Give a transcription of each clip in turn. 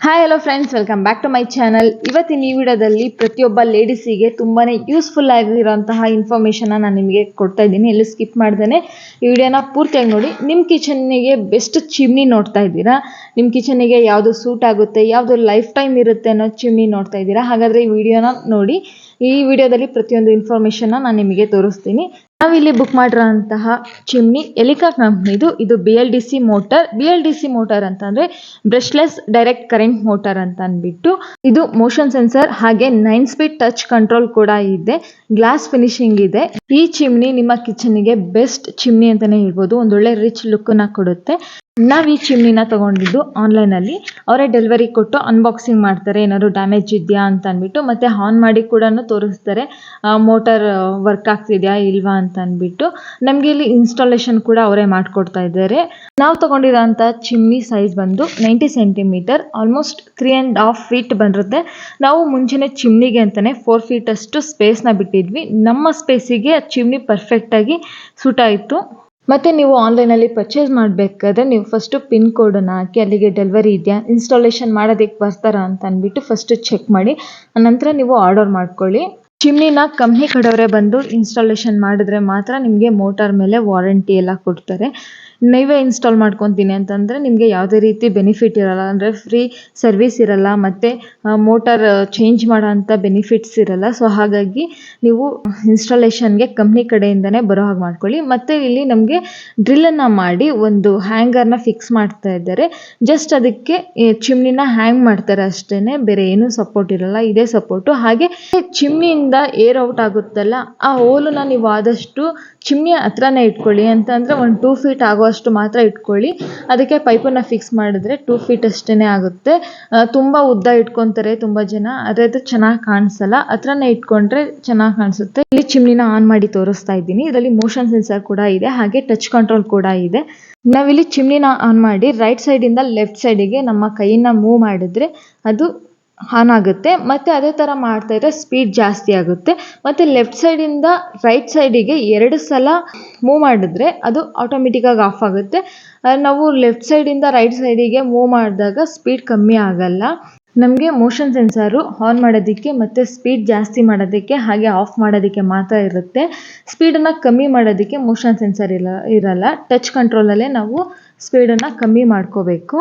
Hi hello friends welcome back to my channel ಇವತ್ತಿನ ಈ ವಿಡಿಯೋದಲ್ಲಿ ಪ್ರತಿಯೊಬ್ಬ ಲೇಡೀಸಿಗೆ ತುಂಬಾ ಯೂಸ್ಫುಲ್ ಆಗಿರೋಂತಹ ಇನ್ಫಾರ್ಮೇಷನ್ನ ನಾನು ನಿಮಗೆ ಕೊಡ್ತಾ ಇದ್ದೀನಿ. ಎಲ್ಲೂ ಸ್ಕಿಪ್ ಮಾಡ್ದೇನೆ. ಈ ವಿಡಿಯೋನ ಪೂರ್ತಿಯಾಗಿ ನೋಡಿ. ನಿಮ್ಮ ಕಿಚನ್ನಿಗೆ ಬೆಸ್ಟ್ ಚಿಮ್ನಿ ನೋಡ್ತಾ ಇದ್ದೀರಾ? ನಿಮ್ಮ ಕಿಚನ್ನಿಗೆ ಯಾವುದು ಸೂಟ್ ಆಗುತ್ತೆ? ಯಾವುದು ಲೈಫ್ ಟೈಮ್ ಇರುತ್ತೆ ಅನ್ನೋ ಚಿಮ್ನಿ ನೋಡ್ತಾ ಇದ್ದೀರಾ? ಹಾಗಾದರೆ ಈ ವಿಡಿಯೋನ ನೋಡಿ. ಈ ವಿಡಿಯೋದಲ್ಲಿ ಪ್ರತಿಯೊಂದು ಇನ್ಫಾರ್ಮೇಶನ್ ನಾನು ನಿಮಗೆ ತೋರಿಸ್ತೀನಿ. ನಾವಿಲ್ಲಿ ಬುಕ್ ಮಾಡಿರೋಂತಹ ಚಿಮ್ನಿ ಎಲಿಕಾ ಕಂಪ್ನಿದು ಇದು B L D C motor B L D C motor ಅಂತಂದ್ರೆ ಬ್ರಷ್ಲೆಸ್ ಡೈರೆಕ್ಟ್ ಕರೆಂಟ್ ಮೋಟರ್ ಅಂತ ಅಂದ್ಬಿಟ್ಟು ಇದು ಮೋಷನ್ ಸೆನ್ಸರ್ ಹಾಗೆ ನೈನ್ ಸ್ಪೀಡ್ ಟಚ್ ಕಂಟ್ರೋಲ್ ಕೂಡ ಇದೆ. ಗ್ಲಾಸ್ ಫಿನಿಶಿಂಗ್ ಇದೆ. ಈ ಚಿಮ್ನಿ ನಿಮ್ಮ ಕಿಚನ್ಗೆ ಬೆಸ್ಟ್ ಚಿಮ್ನಿ ಅಂತಾನೆ ಹೇಳ್ಬೋದು. ಒಂದೊಳ್ಳೆ ರಿಚ್ ಲುಕ್ನ ಕೊಡುತ್ತೆ. ನಾವ್ ಈ ಚಿಮ್ನಿನ ತಗೊಂಡಿದ್ದು ಆನ್ಲೈನಲ್ಲಿ ಅವರೇ ಡೆಲಿವರಿ ಕೊಟ್ಟು ಅನ್ಬಾಕ್ಸಿಂಗ್ ಮಾಡ್ತಾರೆ, ಏನಾದ್ರು ಡ್ಯಾಮೇಜ್ ಇದೆಯಾ ಅಂತ ಅಂದ್ಬಿಟ್ಟು, ಮತ್ತೆ ಆನ್ ಮಾಡಿ ಕೂಡ ತೋರಿಸ್ತಾರೆ ಮೋಟರ್ ವರ್ಕ್ ಆಗ್ತಿದ್ಯಾ ಇಲ್ವಾ ಅಂತ ಅಂದ್ಬಿಟ್ಟು. ನಮಗೆ ಇಲ್ಲಿ ಇನ್ಸ್ಟಾಲೇಷನ್ ಕೂಡ ಅವರೇ ಮಾಡಿಕೊಡ್ತಾ ಇದ್ದಾರೆ. ನಾವು ತೊಗೊಂಡಿರೋಂಥ ಚಿಮ್ನಿ ಸೈಜ್ ಬಂದು ninety centimetre almost three and half feet ಬಂದಿರುತ್ತೆ ನಾವು ಮುಂಚೆನೆ ಚಿಮ್ನಿಗೆ ಅಂತಲೇ ಫೋರ್ ಫೀಟ್ ಅಷ್ಟು ಸ್ಪೇಸ್ನ ಬಿಟ್ಟಿದ್ವಿ. ನಮ್ಮ ಸ್ಪೇಸಿಗೆ ಚಿಮ್ನಿ ಪರ್ಫೆಕ್ಟಾಗಿ ಸೂಟ್ ಆಯಿತು. ಮತ್ತೆ ನೀವು ಆನ್ಲೈನಲ್ಲಿ ಪರ್ಚೇಸ್ ಮಾಡಬೇಕಾದ್ರೆ ನೀವು ಫಸ್ಟು ಪಿನ್ ಕೋಡನ್ನು ಹಾಕಿ, ಅಲ್ಲಿಗೆ ಡೆಲಿವರಿ ಇದೆಯಾ ಇನ್ಸ್ಟಾಲೇಷನ್ ಮಾಡೋದಕ್ಕೆ ಬರ್ತಾರಾ ಅಂತ ಅಂದ್ಬಿಟ್ಟು ಫಸ್ಟ್ ಚೆಕ್ ಮಾಡಿ ನಂತರ ನೀವು ಆರ್ಡರ್ ಮಾಡ್ಕೊಳ್ಳಿ. ಚಿಮ್ನಿನ ಕಂಪ್ನಿ ಕಡೆಯವರೇ ಬಂದು ಇನ್ಸ್ಟಾಲೇಷನ್ ಮಾಡಿದ್ರೆ ಮಾತ್ರ ನಿಮಗೆ ಮೋಟಾರ್ ಮೇಲೆ ವಾರಂಟಿ ಎಲ್ಲ ಕೊಡ್ತಾರೆ. ನೀವೇ ಇನ್ಸ್ಟಾಲ್ ಮಾಡ್ಕೊತೀನಿ ಅಂತಂದರೆ ನಿಮಗೆ ಯಾವುದೇ ರೀತಿ ಬೆನಿಫಿಟ್ ಇರಲ್ಲ. ಅಂದರೆ ಫ್ರೀ ಸರ್ವಿಸ್ ಇರಲ್ಲ, ಮತ್ತು ಮೋಟಾರ್ ಚೇಂಜ್ ಮಾಡೋಂಥ ಬೆನಿಫಿಟ್ಸ್ ಇರಲ್ಲ. ಸೊ ಹಾಗಾಗಿ ನೀವು ಇನ್ಸ್ಟಾಲೇಷನ್ಗೆ ಕಂಪ್ನಿ ಕಡೆಯಿಂದನೇ ಬರೋ ಹಾಗೆ ಮಾಡ್ಕೊಳ್ಳಿ. ಮತ್ತು ಇಲ್ಲಿ ನಮಗೆ ಡ್ರಿಲ್ಲನ್ನು ಮಾಡಿ ಒಂದು ಹ್ಯಾಂಗರ್ನ ಫಿಕ್ಸ್ ಮಾಡ್ತಾ ಇದ್ದಾರೆ. ಜಸ್ಟ್ ಅದಕ್ಕೆ ಚಿಮ್ನಿನ ಹ್ಯಾಂಗ್ ಮಾಡ್ತಾರೆ ಅಷ್ಟೇ ಬೇರೆ ಏನೂ ಸಪೋರ್ಟ್ ಇರಲ್ಲ. ಇದೇ ಸಪೋರ್ಟು ಹಾಗೆ ಚಿಮ್ನಿಯಿಂದ ಏರ್ ಔಟ್ ಆಗುತ್ತಲ್ಲ, ಆ ಹೋಲನ್ನ ನೀವು ಆದಷ್ಟು ಚಿಮ್ನಿ ಹತ್ರನೇ ಇಟ್ಕೊಳ್ಳಿ. ಅಂತಂದರೆ ಒಂದು ಟೂ ಫೀಟ್ ಆಗುವಷ್ಟು ಮಾತ್ರ ಇಟ್ಕೊಳ್ಳಿ. ಅದಕ್ಕೆ ಪೈಪನ್ನು ಫಿಕ್ಸ್ ಮಾಡಿದ್ರೆ ಟೂ ಫೀಟ್ ಅಷ್ಟೇ ಆಗುತ್ತೆ. ತುಂಬ ಉದ್ದ ಇಟ್ಕೊತಾರೆ ತುಂಬ ಜನ. ಆದರೆ ಅದು ಚೆನ್ನಾಗಿ ಕಾಣಿಸಲ್ಲ. ಹತ್ರನೇ ಇಟ್ಕೊಂಡ್ರೆ ಚೆನ್ನಾಗಿ ಕಾಣಿಸುತ್ತೆ. ಇಲ್ಲಿ ಚಿಮ್ನಿನ ಆನ್ ಮಾಡಿ ತೋರಿಸ್ತಾ ಇದ್ದೀನಿ. ಇದರಲ್ಲಿ ಮೋಷನ್ ಸೆನ್ಸರ್ ಕೂಡ ಇದೆ. ಹಾಗೆ ಟಚ್ ಕಂಟ್ರೋಲ್ ಕೂಡ ಇದೆ. ನಾವಿಲ್ಲಿ ಚಿಮ್ನಿನ ಆನ್ ಮಾಡಿ ರೈಟ್ ಸೈಡಿಂದ ಲೆಫ್ಟ್ ಸೈಡಿಗೆ ನಮ್ಮ ಕೈಯನ್ನು ಮೂವ್ ಮಾಡಿದ್ರೆ ಅದು ಆನ್ ಆಗುತ್ತೆ. ಮತ್ತು ಅದೇ ಥರ ಮಾಡ್ತಾ ಇದ್ರೆ ಸ್ಪೀಡ್ ಜಾಸ್ತಿ ಆಗುತ್ತೆ. ಮತ್ತು ಲೆಫ್ಟ್ ಸೈಡಿಂದ ರೈಟ್ ಸೈಡಿಗೆ ಎರಡು ಸಲ ಮೂವ್ ಮಾಡಿದ್ರೆ ಅದು ಆಟೋಮೆಟಿಕ್ಕಾಗಿ ಆಫ್ ಆಗುತ್ತೆ. ನಾವು ಲೆಫ್ಟ್ ಸೈಡಿಂದ ರೈಟ್ ಸೈಡಿಗೆ ಮೂವ್ ಮಾಡಿದಾಗ ಸ್ಪೀಡ್ ಕಮ್ಮಿ ಆಗಲ್ಲ. ನಮಗೆ ಮೋಷನ್ ಸೆನ್ಸಾರು ಆನ್ ಮಾಡೋದಕ್ಕೆ ಮತ್ತು ಸ್ಪೀಡ್ ಜಾಸ್ತಿ ಮಾಡೋದಕ್ಕೆ ಹಾಗೆ ಆಫ್ ಮಾಡೋದಕ್ಕೆ ಮಾತ್ರ ಇರುತ್ತೆ. ಸ್ಪೀಡನ್ನು ಕಮ್ಮಿ ಮಾಡೋದಕ್ಕೆ ಮೋಷನ್ ಸೆನ್ಸರ್ ಇಲ್ಲ, ಇರಲ್ಲ. ಟಚ್ ಕಂಟ್ರೋಲಲ್ಲೇ ನಾವು ಸ್ಪೀಡನ್ನು ಕಮ್ಮಿ ಮಾಡ್ಕೋಬೇಕು.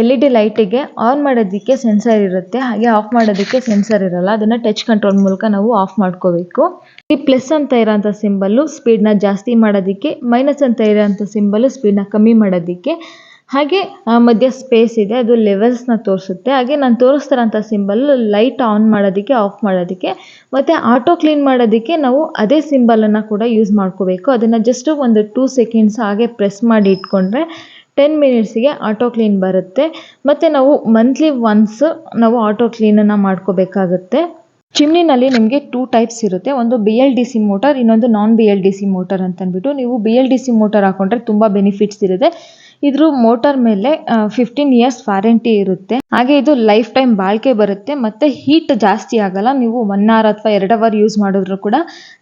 ಎಲ್ ಇ ಡಿ ಲೈಟಿಗೆ ಆನ್ ಮಾಡೋದಕ್ಕೆ ಸೆನ್ಸರ್ ಇರುತ್ತೆ. ಹಾಗೆ ಆಫ್ ಮಾಡೋದಕ್ಕೆ ಸೆನ್ಸರ್ ಇರಲ್ಲ. ಅದನ್ನು ಟಚ್ ಕಂಟ್ರೋಲ್ ಮೂಲಕ ನಾವು ಆಫ್ ಮಾಡ್ಕೋಬೇಕು. ಈ ಪ್ಲಸ್ ಅಂತ ಇರೋಂಥ ಸಿಂಬಲ್ಲು ಸ್ಪೀಡ್ನ ಜಾಸ್ತಿ ಮಾಡೋದಕ್ಕೆ ಮೈನಸ್ ಅಂತ ಇರೋಂಥ ಸಿಂಬಲ್ಲು ಸ್ಪೀಡ್ನ ಕಮ್ಮಿ ಮಾಡೋದಕ್ಕೆ. ಹಾಗೆ ಮಧ್ಯ ಸ್ಪೇಸ್ ಇದೆ. ಅದು ಲೆವೆಲ್ಸ್ನ ತೋರಿಸುತ್ತೆ. ಹಾಗೆ ನಾನು ತೋರಿಸ್ತಿರೋಂಥ ಸಿಂಬಲ್ ಲೈಟ್ ಆನ್ ಮಾಡೋದಕ್ಕೆ ಆಫ್ ಮಾಡೋದಕ್ಕೆ. ಮತ್ತು ಆಟೋ ಕ್ಲೀನ್ ಮಾಡೋದಕ್ಕೆ ನಾವು ಅದೇ ಸಿಂಬಲನ್ನು ಕೂಡ ಯೂಸ್ ಮಾಡ್ಕೋಬೇಕು. ಅದನ್ನು ಜಸ್ಟ್ ಒಂದು ಟೂ ಸೆಕೆಂಡ್ಸ್ ಹಾಗೆ ಪ್ರೆಸ್ ಮಾಡಿ ಇಟ್ಕೊಂಡ್ರೆ ಟೆನ್ ಮಿನಿಟ್ಸಿಗೆ ಆಟೋ ಕ್ಲೀನ್ ಬರುತ್ತೆ. ಮತ್ತು ನಾವು ಮಂತ್ಲಿ ಒನ್ಸ್ ನಾವು ಆಟೋ ಕ್ಲೀನನ್ನು ಮಾಡ್ಕೋಬೇಕಾಗುತ್ತೆ. ಚಿಮ್ನಿನಲ್ಲಿ ನಿಮಗೆ ಟೂ ಟೈಪ್ಸ್ ಇರುತ್ತೆ. ಒಂದು B L D C motor ಇನ್ನೊಂದು non B L D C motor ಅಂತ ಅಂದ್ಬಿಟ್ಟು ನೀವು B L D C motor ಹಾಕೊಂಡ್ರೆ ತುಂಬ ಬೆನಿಫಿಟ್ಸ್ ಇರುತ್ತೆ. ಇದ್ರ ಮೋಟರ್ ಮೇಲೆ ಫಿಫ್ಟೀನ್ ಇಯರ್ಸ್ ವಾರಂಟಿ ಇರುತ್ತೆ. ಹಾಗೆ ಇದು ಲೈಫ್ ಟೈಮ್ ಬಾಳಿಕೆ ಬರುತ್ತೆ. ಮತ್ತೆ ಹೀಟ್ ಜಾಸ್ತಿ ಆಗಲ್ಲ. ನೀವು ಒನ್ ಅವರ್ ಅಥವಾ ಎರಡು ಅವರ್ ಯೂಸ್ ಮಾಡಿದ್ರು ಕೂಡ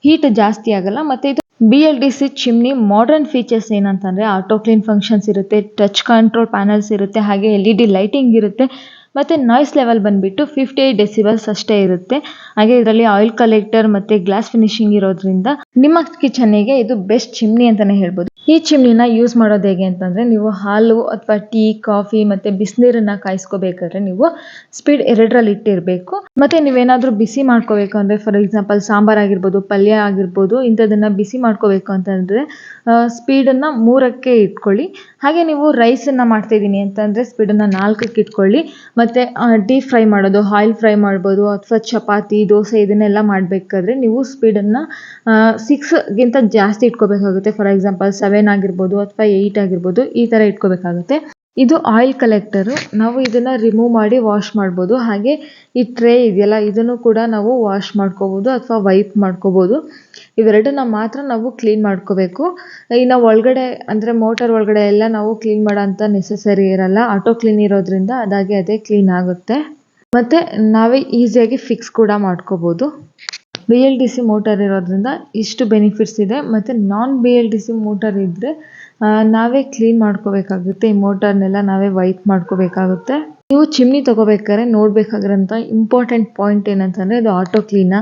ಹೀಟ್ ಜಾಸ್ತಿ ಆಗಲ್ಲ. ಮತ್ತೆ ಇದು B L D C chimney modern features ಏನಂತಂದ್ರೆ ಆಟೋ ಕ್ಲೀನ್ ಫಂಕ್ಷನ್ಸ್ ಇರುತ್ತೆ ಟಚ್ ಕಂಟ್ರೋಲ್ ಪ್ಯಾನಲ್ಸ್ ಇರುತ್ತೆ, ಹಾಗೆ ಎಲ್ ಇ ಡಿ ಲೈಟಿಂಗ್ ಇರುತ್ತೆ. ಮತ್ತು ನಾಯ್ಸ್ ಲೆವೆಲ್ ಬಂದುಬಿಟ್ಟು ಫಿಫ್ಟಿ ಏಯ್ಟ್ ಡೆಸಿಬಲ್ಸ್ ಅಷ್ಟೇ ಇರುತ್ತೆ. ಹಾಗೆ ಇದರಲ್ಲಿ ಆಯಿಲ್ ಕಲೆಕ್ಟರ್ ಮತ್ತು ಗ್ಲಾಸ್ ಫಿನಿಶಿಂಗ್ ಇರೋದ್ರಿಂದ ನಿಮ್ಮ ಕಿಚನ್ನಿಗೆ ಇದು ಬೆಸ್ಟ್ ಚಿಮ್ನಿ ಅಂತಲೇ ಹೇಳ್ಬೋದು. ಈ ಚಿಮ್ನಿನ ಯೂಸ್ ಮಾಡೋದು ಹೇಗೆ ಅಂತಂದರೆ ನೀವು ಹಾಲು ಅಥವಾ ಟೀ ಕಾಫಿ ಮತ್ತು ಬಿಸಿನೀರನ್ನ ಕಾಯಿಸ್ಕೋಬೇಕಾದ್ರೆ ನೀವು ಸ್ಪೀಡ್ ಎರಡರಲ್ಲಿ ಇಟ್ಟಿರಬೇಕು. ಮತ್ತು ನೀವೇನಾದರೂ ಬಿಸಿ ಮಾಡ್ಕೋಬೇಕು ಅಂದರೆ ಫಾರ್ ಎಕ್ಸಾಂಪಲ್ ಸಾಂಬಾರ್ ಆಗಿರ್ಬೋದು, ಪಲ್ಯ ಆಗಿರ್ಬೋದು ಇಂಥದನ್ನು ಬಿಸಿ ಮಾಡ್ಕೋಬೇಕು ಅಂತಂದರೆ ಸ್ಪೀಡನ್ನು ಮೂರಕ್ಕೆ ಇಟ್ಕೊಳ್ಳಿ. ಹಾಗೆ ನೀವು ರೈಸನ್ನು ಮಾಡ್ತಾಯಿದ್ದೀನಿ ಅಂತಂದರೆ ಸ್ಪೀಡನ್ನು ನಾಲ್ಕಕ್ಕೆ ಇಟ್ಕೊಳ್ಳಿ. ಮತ್ತು ಡೀಪ್ ಫ್ರೈ ಮಾಡೋದು ಆಯಿಲ್ ಫ್ರೈ ಮಾಡ್ಬೋದು, ಅಥವಾ ಚಪಾತಿ, ದೋಸೆ ಇದನ್ನೆಲ್ಲ ಮಾಡಬೇಕಾದ್ರೆ ನೀವು ಸ್ಪೀಡನ್ನು ಸಿಕ್ಸ್ಗಿಂತ ಜಾಸ್ತಿ ಇಟ್ಕೋಬೇಕಾಗುತ್ತೆ. ಫಾರ್ ಎಕ್ಸಾಂಪಲ್ ಸೆವೆನ್ ಆಗಿರ್ಬೋದು ಅಥವಾ ಏಯ್ಟ್ ಆಗಿರ್ಬೋದು, ಈ ಥರ ಇಟ್ಕೋಬೇಕಾಗುತ್ತೆ. ಇದು ಆಯಿಲ್ ಕಲೆಕ್ಟರು ನಾವು ಇದನ್ನು ರಿಮೂವ್ ಮಾಡಿ ವಾಶ್ ಮಾಡ್ಬೋದು. ಹಾಗೆ ಈ ಟ್ರೇ ಇದೆಯಲ್ಲ, ಇದನ್ನು ಕೂಡ ನಾವು ವಾಶ್ ಮಾಡ್ಕೋಬೋದು ಅಥವಾ ವೈಪ್ ಮಾಡ್ಕೋಬೋದು. ಇವೆರಡನ್ನ ಮಾತ್ರ ನಾವು ಕ್ಲೀನ್ ಮಾಡ್ಕೋಬೇಕು. ಇನ್ನು ಒಳಗಡೆ ಅಂದರೆ ಮೋಟರ್ ಒಳಗಡೆ ಎಲ್ಲ ನಾವು ಕ್ಲೀನ್ ಮಾಡೋ ಅಂತ ನೆಸೆಸರಿ ಇರಲ್ಲ. ಆಟೋ ಕ್ಲೀನ್ ಇರೋದ್ರಿಂದ ಅದಾಗಿ ಅದೇ ಕ್ಲೀನ್ ಆಗುತ್ತೆ. ಮತ್ತು ನಾವೇ ಈಸಿಯಾಗಿ ಫಿಕ್ಸ್ ಕೂಡ ಮಾಡ್ಕೋಬೋದು. B L D C motor ಇರೋದ್ರಿಂದ ಇಷ್ಟು ಬೆನಿಫಿಟ್ಸ್ ಇದೆ. ಮತ್ತು non B L D C motor ಇದ್ದರೆ ನಾವೇ ಕ್ಲೀನ್ ಮಾಡ್ಕೋಬೇಕಾಗುತ್ತೆ. ಈ ಮೋಟರ್ನೆಲ್ಲ ನಾವೇ ವೈಪ್ ಮಾಡ್ಕೋಬೇಕಾಗುತ್ತೆ. ನೀವು ಚಿಮ್ನಿ ತಗೋಬೇಕಾದ್ರೆ ನೋಡಬೇಕಾಗಿರೋಂಥ ಇಂಪಾರ್ಟೆಂಟ್ ಪಾಯಿಂಟ್ ಏನಂತಂದ್ರೆ ಅದು ಆಟೋ ಕ್ಲೀನ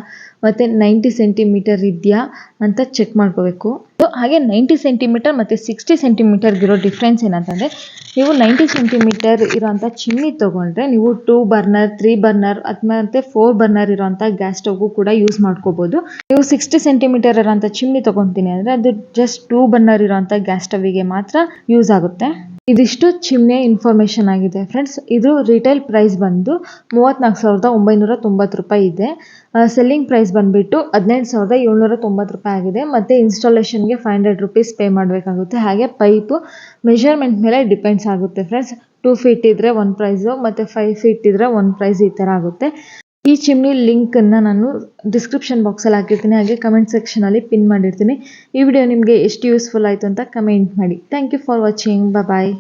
ಮತ್ತೆ ನೈಂಟಿ ಸೆಂಟಿಮೀಟರ್ ಇದೆಯಾ ಅಂತ ಚೆಕ್ ಮಾಡ್ಕೋಬೇಕು. ಹಾಗೆ ನೈಂಟಿ ಸೆಂಟಿಮೀಟರ್ ಮತ್ತೆ ಸಿಕ್ಸ್ಟಿ ಸೆಂಟಿಮೀಟರ್ ಇರೋ ಡಿಫ್ರೆನ್ಸ್ ಏನಂತಂದ್ರೆ, ನೀವು ನೈಂಟಿ ಸೆಂಟಿಮೀಟರ್ ಇರೋಂಥ ಚಿಮ್ನಿ ತಗೊಂಡ್ರೆ ನೀವು ಟೂ ಬರ್ನರ್ ತ್ರೀ ಬರ್ನರ್ ಮತ್ತೆ ಫೋರ್ ಬರ್ನರ್ ಇರೋಂಥ ಗ್ಯಾಸ್ ಸ್ಟವ್ ಕೂಡ ಯೂಸ್ ಮಾಡ್ಕೋಬಹುದು ನೀವು ಸಿಕ್ಸ್ಟಿ ಸೆಂಟಿಮೀಟರ್ ಇರೋಂಥ ಚಿಮ್ನಿ ತಗೊಂತೀನಿ ಅಂದ್ರೆ ಅದು ಜಸ್ಟ್ ಟೂ ಬರ್ನರ್ ಇರೋಂಥ ಗ್ಯಾಸ್ ಸ್ಟವ್ಗೆ ಮಾತ್ರ ಯೂಸ್ ಆಗುತ್ತೆ. ಇದಿಷ್ಟು ಚಿಮ್ನೆ ಇನ್ಫಾರ್ಮೇಷನ್ ಆಗಿದೆ. ಫ್ರೆಂಡ್ಸ್ ಇದು ರಿಟೇಲ್ ಪ್ರೈಸ್ ಬಂದು ಮೂವತ್ನಾಲ್ಕು ಸಾವಿರದ ಒಂಬೈನೂರ ತೊಂಬತ್ತು ರೂಪಾಯಿ ಇದೆ. ಸೆಲ್ಲಿಂಗ್ ಪ್ರೈಸ್ ಬಂದ್ಬಿಟ್ಟು ಹದಿನೆಂಟು ಸಾವಿರದ ಏಳ್ನೂರ ತೊಂಬತ್ತು ರೂಪಾಯಿ ಆಗಿದೆ. ಮತ್ತೆ ಇನ್ಸ್ಟಾಲೇಷನ್ಗೆ ಫೈವ್ ಹಂಡ್ರೆಡ್ ರುಪೀಸ್ ಪೇ ಮಾಡಬೇಕಾಗುತ್ತೆ. ಹಾಗೆ ಪೈಪು ಮೆಷರ್ಮೆಂಟ್ ಮೇಲೆ ಡಿಪೆಂಡ್ಸ್ ಆಗುತ್ತೆ. ಫ್ರೆಂಡ್ಸ್ ಟೂ ಫೀಟ್ ಇದ್ರೆ ಒಂದು ಪ್ರೈಸು ಮತ್ತು ಫೈವ್ ಫೀಟ್ ಇದ್ರೆ ಒಂದು ಪ್ರೈಸ್ ಈ ಥರ ಆಗುತ್ತೆ. ಈ ಚಿಮ್ನಿ ಲಿಂಕನ್ನು ನಾನು ಡಿಸ್ಕ್ರಿಪ್ಷನ್ ಬಾಕ್ಸಲ್ಲಿ ಹಾಕಿರ್ತೀನಿ. ಹಾಗೆ ಕಮೆಂಟ್ ಸೆಕ್ಷನಲ್ಲಿ ಪಿನ್ ಮಾಡಿರ್ತೀನಿ. ಈ ವಿಡಿಯೋ ನಿಮಗೆ ಎಷ್ಟು ಯೂಸ್ಫುಲ್ ಆಯಿತು ಅಂತ ಕಮೆಂಟ್ ಮಾಡಿ. Thank you for watching bye